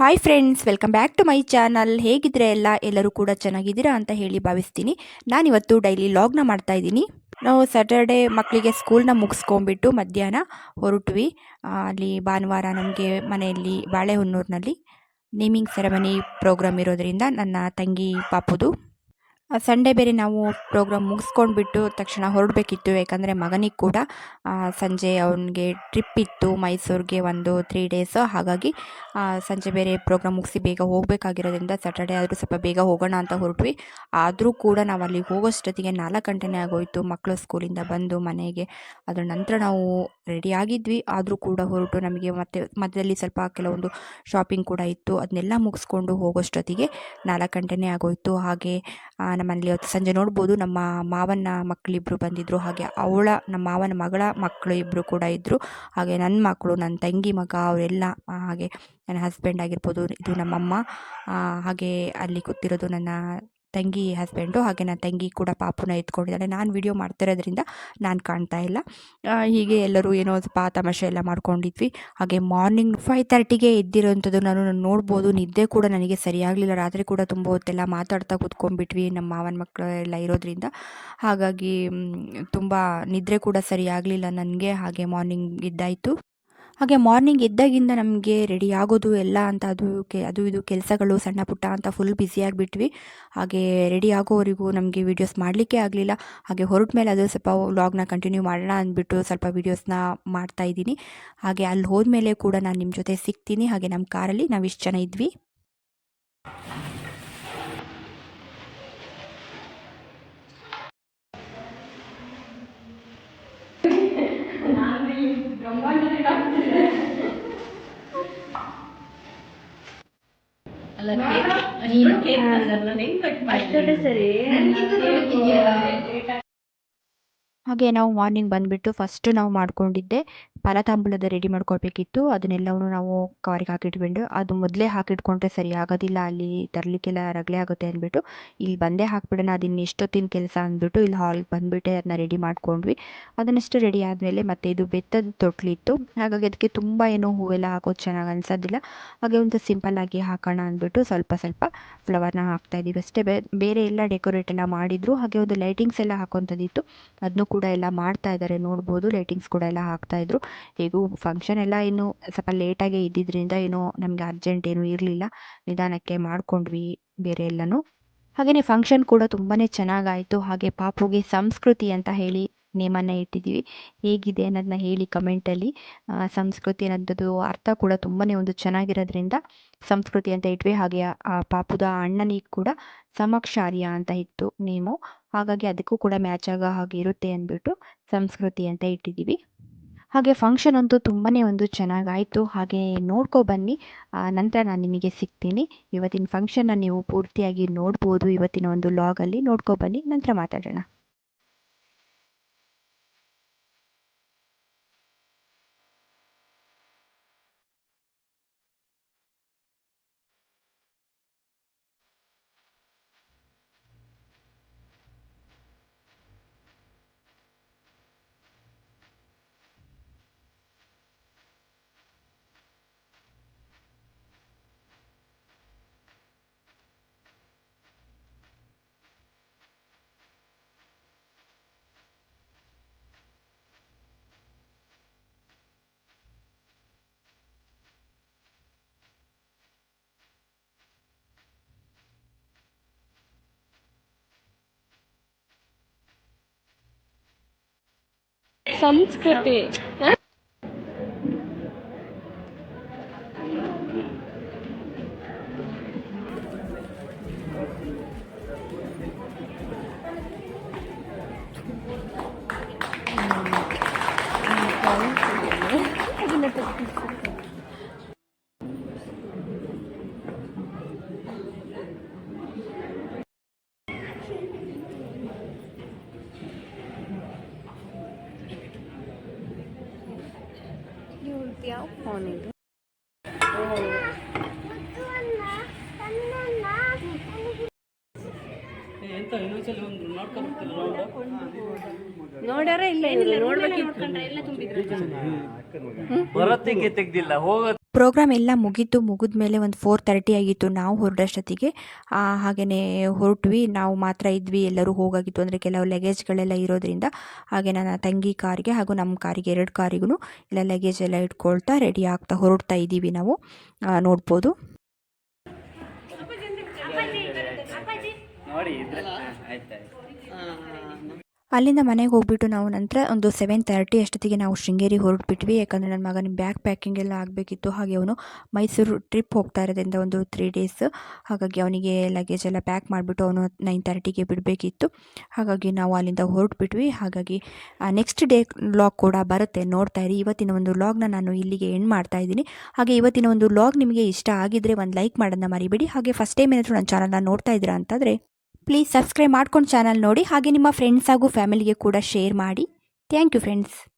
Hi friends welcome back to my channel ಹೇಗಿದ್ರೆ ಎಲ್ಲ ಎಲ್ಲರೂ ಕೂಡ ಚೆನ್ನಾಗಿದ್ದೀರಾ ಅಂತ ಹೇಳಿ ಭಾವಿಸ್ತೀನಿ. ನಾನಿವತ್ತು ಡೈಲಿ ಲಾಗ್ನ ಮಾಡ್ತಾ ಇದ್ದೀನಿ. ನಾವು ಸ್ಯಾಟರ್ಡೆ ಮಕ್ಕಳಿಗೆ ಸ್ಕೂಲ್ನ ಮುಗಿಸ್ಕೊಂಬಿಟ್ಟು ಮಧ್ಯಾಹ್ನ ಹೊರಟ್ವಿ. ಅಲ್ಲಿ ಭಾನುವಾರ ನಮಗೆ ಮನೆಯಲ್ಲಿ ಬಾಳೆಹೊನ್ನೂರಿನಲ್ಲಿ ನೇಮಿಂಗ್ ಸೆರೆಮನಿ ಪ್ರೋಗ್ರಾಮ್ ಇರೋದರಿಂದ ನನ್ನ ತಂಗಿ ಪಾಪುದು. ಸಂಡೇ ಬೇರೆ ನಾವು ಪ್ರೋಗ್ರಾಮ್ ಮುಗಿಸ್ಕೊಂಡ್ಬಿಟ್ಟು ತಕ್ಷಣ ಹೊರಡಬೇಕಿತ್ತು. ಯಾಕಂದರೆ ಮಗನಿಗೆ ಕೂಡ ಸಂಜೆ ಅವನಿಗೆ ಟ್ರಿಪ್ ಇತ್ತು. ಮೈಸೂರಿಗೆ ಒಂದು ತ್ರೀ ಡೇಸ್ ಹಾಗಾಗಿ ಸಂಜೆ ಬೇರೆ ಪ್ರೋಗ್ರಾಮ್ ಮುಗಿಸಿ ಬೇಗ ಹೋಗಬೇಕಾಗಿರೋದ್ರಿಂದ ಸ್ಯಾಟರ್ಡೇ ಆದರೂ ಸ್ವಲ್ಪ ಬೇಗ ಹೋಗೋಣ ಅಂತ ಹೊರಟ್ವಿ. ಆದರೂ ಕೂಡ ನಾವು ಅಲ್ಲಿ ಹೋಗೋಷ್ಟೊತ್ತಿಗೆ ನಾಲ್ಕು ಗಂಟೆನೇ ಆಗೋಯಿತು. ಮಕ್ಕಳು ಸ್ಕೂಲಿಂದ ಬಂದು ಮನೆಗೆ. ಅದರ ನಂತರ ನಾವು ರೆಡಿ ಆಗಿದ್ವಿ. ಆದರೂ ಕೂಡ ಹೊರಟು ನಮಗೆ ಮತ್ತೆ, ಮಧ್ಯದಲ್ಲಿ ಸ್ವಲ್ಪ ಕೆಲವೊಂದು ಶಾಪಿಂಗ್ ಕೂಡ ಇತ್ತು. ಅದನ್ನೆಲ್ಲ ಮುಗಿಸ್ಕೊಂಡು ಹೋಗೋಷ್ಟೊತ್ತಿಗೆ ನಾಲ್ಕು ಗಂಟೆನೇ ಆಗೋಯಿತು. ಹಾಗೆ ನಮ್ಮಲ್ಲಿ ಇವತ್ತು ಸಂಜೆ ನೋಡ್ಬೋದು. ನಮ್ಮ ಮಾವನ ಮಕ್ಕಳಿಬ್ಬರು ಬಂದಿದ್ದರು ಹಾಗೆ ಅವಳ, ನಮ್ಮ ಮಾವನ ಮಗಳ ಮಕ್ಕಳು ಇಬ್ಬರು ಕೂಡ ಇದ್ದರು ಹಾಗೆ ನನ್ನ ಮಕ್ಕಳು ನನ್ನ ತಂಗಿ ಮಗ, ಅವರೆಲ್ಲ ಹಾಗೆ ನನ್ನ ಹಸ್ಬೆಂಡ್ ಆಗಿರ್ಬೋದು, ಇದು ನಮ್ಮಮ್ಮ. ಹಾಗೆ ಅಲ್ಲಿ ಕೂತಿರೋದು ನನ್ನ ತಂಗಿ ಹಸ್ಬೆಂಡು ಹಾಗೆ ನನ್ನ ತಂಗಿ ಕೂಡ ಪಾಪುನ ಎತ್ಕೊಂಡಿದ್ದಾಳೆ. ನಾನು ವಿಡಿಯೋ ಮಾಡ್ತಿರೋದ್ರಿಂದ ನಾನು ಕಾಣ್ತಾ ಇಲ್ಲ. ಹೀಗೆ ಎಲ್ಲರೂ ಏನೋ ಸ್ವಲ್ಪ ತಮಾಷೆ ಎಲ್ಲ ಮಾಡ್ಕೊಂಡಿದ್ವಿ. ಹಾಗೆ ಮಾರ್ನಿಂಗ್ ಫೈವ್ ತರ್ಟಿಗೆ ಎದ್ದಿರೋಂಥದ್ದು ನಾನು ನೋಡ್ಬೋದು. ನಿದ್ದೆ ಕೂಡ ನನಗೆ ಸರಿಯಾಗಲಿಲ್ಲ. ರಾತ್ರಿ ಕೂಡ ತುಂಬ ಹೊತ್ತೆಲ್ಲ ಮಾತಾಡ್ತಾ ಕೂತ್ಕೊಂಡ್ಬಿಟ್ವಿ ನಮ್ಮ ಮಾವನ ಮಕ್ಕಳು ಎಲ್ಲ ಇರೋದ್ರಿಂದ. ಹಾಗಾಗಿ ತುಂಬ ನಿದ್ರೆ ಕೂಡ ಸರಿಯಾಗಲಿಲ್ಲ ನನಗೆ. ಹಾಗೆ ಮಾರ್ನಿಂಗ್ ಇದ್ದಾಯಿತು. ಹಾಗೆ ಮಾರ್ನಿಂಗ್ ಇದ್ದಾಗಿಂದ ನಮಗೆ ರೆಡಿ ಆಗೋದು ಎಲ್ಲ ಅಂತ ಅದು ಕೆ, ಅದು ಇದು ಕೆಲಸಗಳು ಸಣ್ಣ ಪುಟ್ಟ ಅಂತ ಫುಲ್ ಬ್ಯುಸಿಯಾಗಿಬಿಟ್ವಿ ಹಾಗೆ ರೆಡಿ ಆಗೋವರೆಗೂ ನಮಗೆ ವೀಡಿಯೋಸ್ ಮಾಡಲಿಕ್ಕೆ ಆಗಲಿಲ್ಲ. ಹಾಗೆ ಹೊರಟ ಮೇಲೆ ಅದು ಸ್ವಲ್ಪ ವ್ಲಾಗ್ನ ಕಂಟಿನ್ಯೂ ಮಾಡೋಣ ಅಂದ್ಬಿಟ್ಟು ಸ್ವಲ್ಪ ವೀಡಿಯೋಸ್ನ ಮಾಡ್ತಾ ಇದ್ದೀನಿ. ಹಾಗೆ ಅಲ್ಲಿ ಹೋದ್ಮೇಲೆ ಕೂಡ ನಾನು ನಿಮ್ಮ ಜೊತೆ ಸಿಗ್ತೀನಿ. ಹಾಗೆ ನಮ್ಮ ಕಾರಲ್ಲಿ ನಾವು ಇಷ್ಟು ಜನ ಇದ್ವಿ. ಅಲ್ಲ ಕೇಕ್ ನೀನು ಕೇಕ್ ತಂದಲ್ಲ ಹೆಂಗ್ ನಾವು ಮಾರ್ನಿಂಗ್ ಬಂದುಬಿಟ್ಟು ಫಸ್ಟ್ ನಾವು ಮಾಡ್ಕೊಂಡಿದ್ದೆ ಫಲತಾಂಬೂಲದ ರೆಡಿ ಮಾಡ್ಕೊಳ್ಬೇಕಿತ್ತು. ಅದನ್ನೆಲ್ಲವೂ ನಾವು ಕವರಿಗೆ ಹಾಕಿಟ್ಕೊಂಡು ಅದು ಮೊದಲೇ ಹಾಕಿಟ್ಕೊಂಡ್ರೆ ಸರಿ ಆಗೋದಿಲ್ಲ, ಅಲ್ಲಿ ತರಲಿಕ್ಕೆಲ್ಲ ರಗಳೆ ಆಗುತ್ತೆ ಅಂದ್ಬಿಟ್ಟು, ಇಲ್ಲಿ ಬಂದೇ ಹಾಕ್ಬಿಡೋಣ ಅದು ಇನ್ನು ಎಷ್ಟೊತ್ತಿನ ಕೆಲಸ ಅಂದ್ಬಿಟ್ಟು ಇಲ್ಲಿ ಹಾಲ್ಗೆ ಬಂದುಬಿಟ್ಟೆ ಅದನ್ನ ರೆಡಿ ಮಾಡ್ಕೊಂಡ್ವಿ. ಅದನ್ನಷ್ಟು ರೆಡಿ ಆದಮೇಲೆ ಮತ್ತೆ ಇದು ಬೆತ್ತದ ತೊಟ್ಲಿತ್ತು. ಹಾಗಾಗಿ ಅದಕ್ಕೆ ತುಂಬ ಏನೋ ಹೂವೆಲ್ಲ ಹಾಕೋದು ಚೆನ್ನಾಗಿ ಅನಿಸೋದಿಲ್ಲ. ಹಾಗೆ ಒಂದು ಸಿಂಪಲ್ ಆಗಿ ಹಾಕೋಣ ಅಂದ್ಬಿಟ್ಟು ಸ್ವಲ್ಪ ಸ್ವಲ್ಪ ಫ್ಲವರ್ನ ಹಾಕ್ತಾಯಿದ್ದೀವಿ ಅಷ್ಟೇ. ಬೇರೆ ಎಲ್ಲ ಡೆಕೋರೇಟ್ ಎಲ್ಲ ಮಾಡಿದ್ರು. ಹಾಗೆ ಒಂದು ಲೈಟಿಂಗ್ಸ್ ಎಲ್ಲ ಹಾಕೋಂಥದ್ದಿತ್ತು ಅದನ್ನು ಕೂಡ ಎಲ್ಲ ಮಾಡ್ತಾ ಇದ್ದಾರೆ ನೋಡ್ಬೋದು ಲೈಟಿಂಗ್ಸ್ ಕೂಡ ಎಲ್ಲ ಹಾಕ್ತಾ ಇದ್ರು. ಹೇಗೂ ಫಂಕ್ಷನ್ ಎಲ್ಲ ಏನು ಸ್ವಲ್ಪ ಲೇಟಾಗಿ ಇದ್ದಿದ್ದರಿಂದ ಏನು ನಮಗೆ ಅರ್ಜೆಂಟ್ ಏನೂ ಇರಲಿಲ್ಲ. ನಿಧಾನಕ್ಕೆ ಮಾಡ್ಕೊಂಡ್ವಿ ಬೇರೆ ಎಲ್ಲನೂ. ಹಾಗೆಯೇ ಫಂಕ್ಷನ್ ಕೂಡ ತುಂಬಾ ಚೆನ್ನಾಗಾಯಿತು. ಹಾಗೆ ಪಾಪುಗೆ ಸಂಸ್ಕೃತಿ ಅಂತ ಹೇಳಿ ನೇಮನ್ನು ಇಟ್ಟಿದ್ದೀವಿ. ಹೇಗಿದೆ ಅನ್ನೋದನ್ನ ಹೇಳಿ ಕಮೆಂಟಲ್ಲಿ ಸಂಸ್ಕೃತಿ ಅನ್ನೋದು ಅರ್ಥ ಕೂಡ ತುಂಬಾ ಒಂದು ಚೆನ್ನಾಗಿರೋದ್ರಿಂದ ಸಂಸ್ಕೃತಿ ಅಂತ ಇಟ್ವಿ. ಹಾಗೆ ಆ ಪಾಪುದ ಅಣ್ಣನಿಗೆ ಕೂಡ ಸಮಕ್ಷಾರ್ಯ ಅಂತ ಇತ್ತು ನೇಮು. ಹಾಗಾಗಿ ಅದಕ್ಕೂ ಕೂಡ ಮ್ಯಾಚ್ ಆಗೋ ಹಾಗೆ ಇರುತ್ತೆ ಅಂದ್ಬಿಟ್ಟು ಸಂಸ್ಕೃತಿ ಅಂತ ಇಟ್ಟಿದ್ದೀವಿ. ಹಾಗೆ ಫಂಕ್ಷನ್ ಅಂತೂ ತುಂಬಾ ಒಂದು ಚೆನ್ನಾಗಾಯಿತು. ಹಾಗೆ ನೋಡ್ಕೊ ಬನ್ನಿ. ನಂತರ ನಾನು ನಿಮಗೆ ಸಿಗ್ತೀನಿ. ಇವತ್ತಿನ ಫಂಕ್ಷನ್ನ ನೀವು ಪೂರ್ತಿಯಾಗಿ ನೋಡ್ಬೋದು. ಇವತ್ತಿನ ಒಂದು ಲಾಗಲ್ಲಿ ನೋಡ್ಕೊ ಬನ್ನಿ. ನಂತರ ಮಾತಾಡೋಣ. ಸಂಸ್ಕೃತಿ. ಯಾವ ಫೋನ್ ಇದು? ನೋಡ್ಯಾರ ಇಲ್ಲ ನೋಡ್ಬೇಕಿತ್ತು. ಬರತ್ತಿಗೆ ತೆಗ್ದಿಲ್ಲ ಹೋಗ ಪ್ರೋಗ್ರಾಮ್ ಎಲ್ಲ ಮುಗೀತು ಮುಗಿದ ಮೇಲೆ ಒಂದು ಫೋರ್ ತರ್ಟಿ ಆಗಿತ್ತು ನಾವು ಹೊರಡೋಷ್ಟೊತ್ತಿಗೆ. ಹಾಗೆಯೇ ಹೊರಟ್ವಿ. ನಾವು ಮಾತ್ರ ಇದ್ವಿ. ಎಲ್ಲರೂ ಹೋಗಾಗಿತ್ತು. ಅಂದರೆ ಕೆಲವು ಲಗೇಜ್ಗಳೆಲ್ಲ ಇರೋದ್ರಿಂದ. ಹಾಗೆ ನನ್ನ ತಂಗಿ ಕಾರಿಗೆ ಹಾಗೂ ನಮ್ಮ ಕಾರಿಗೆ ಎರಡು ಕಾರಿಗೂ ಎಲ್ಲ ಲಗೇಜ್ ಎಲ್ಲ ಇಟ್ಕೊಳ್ತಾ ರೆಡಿ ಆಗ್ತಾ ಹೊರಡ್ತಾ ಇದ್ದೀವಿ ನಾವು. ನೋಡ್ಬೋದು. ನೋಡಿ ಅಲ್ಲಿಂದ ಮನೆಗೆ ಹೋಗ್ಬಿಟ್ಟು ನಾವು ನಂತರ ಒಂದು ಸೆವೆನ್ ತರ್ಟಿ ಅಷ್ಟೊತ್ತಿಗೆ ನಾವು ಶೃಂಗೇರಿ ಹೊರಟ್ಬಿಟ್ವಿ. ಯಾಕಂದರೆ ನನ್ನ ಮಗನ ಬ್ಯಾಗ್ ಪ್ಯಾಕಿಂಗ್ ಎಲ್ಲ ಆಗಬೇಕಿತ್ತು. ಹಾಗೆ ಅವನು ಮೈಸೂರು ಟ್ರಿಪ್ ಹೋಗ್ತಾ ಇರೋದ್ರಿಂದ ಒಂದು ತ್ರೀ ಡೇಸ್ ಹಾಗಾಗಿ ಅವನಿಗೆ ಲಗೇಜ್ ಎಲ್ಲ ಪ್ಯಾಕ್ ಮಾಡಿಬಿಟ್ಟು ಅವನು ನೈನ್ ತರ್ಟಿಗೆ ಬಿಡಬೇಕಿತ್ತು. ಹಾಗಾಗಿ ನಾವು ಅಲ್ಲಿಂದ ಹೊರಟ್ಬಿಟ್ವಿ. ಹಾಗಾಗಿ ನೆಕ್ಸ್ಟ್ ಡೇ ಲಾಗ್ ಕೂಡ ಬರುತ್ತೆ. ನೋಡ್ತಾ ಇರಿ. ಇವತ್ತಿನ ಒಂದು ಲಾಗ್ನ ನಾನು ಇಲ್ಲಿಗೆ ಎಂಡ್ ಮಾಡ್ತಾ ಇದ್ದೀನಿ. ಹಾಗೆ ಇವತ್ತಿನ ಒಂದು ಲಾಗ್ ನಿಮಗೆ ಇಷ್ಟ ಆಗಿದ್ದರೆ ಒಂದು ಲೈಕ್ ಮಾಡೋದನ್ನ ಮರಿಬೇಡಿ. ಹಾಗೆ ಫಸ್ಟ್ ಟೈಮ್ ಏನಾದರೂ ನನ್ನ ಚಾನಲ್ನ ನೋಡ್ತಾ ಇದ್ದೀರಾ ಅಂತಂದರೆ ಪ್ಲೀಸ್ ಸಬ್ಸ್ಕ್ರೈಬ್ ಮಾಡ್ಕೊಂಡು ಚಾನಲ್ ನೋಡಿ ಹಾಗೆ ನಿಮ್ಮ ಫ್ರೆಂಡ್ಸ್ ಹಾಗೂ ಫ್ಯಾಮಿಲಿಗೆ ಕೂಡ ಶೇರ್ ಮಾಡಿ. Thank you friends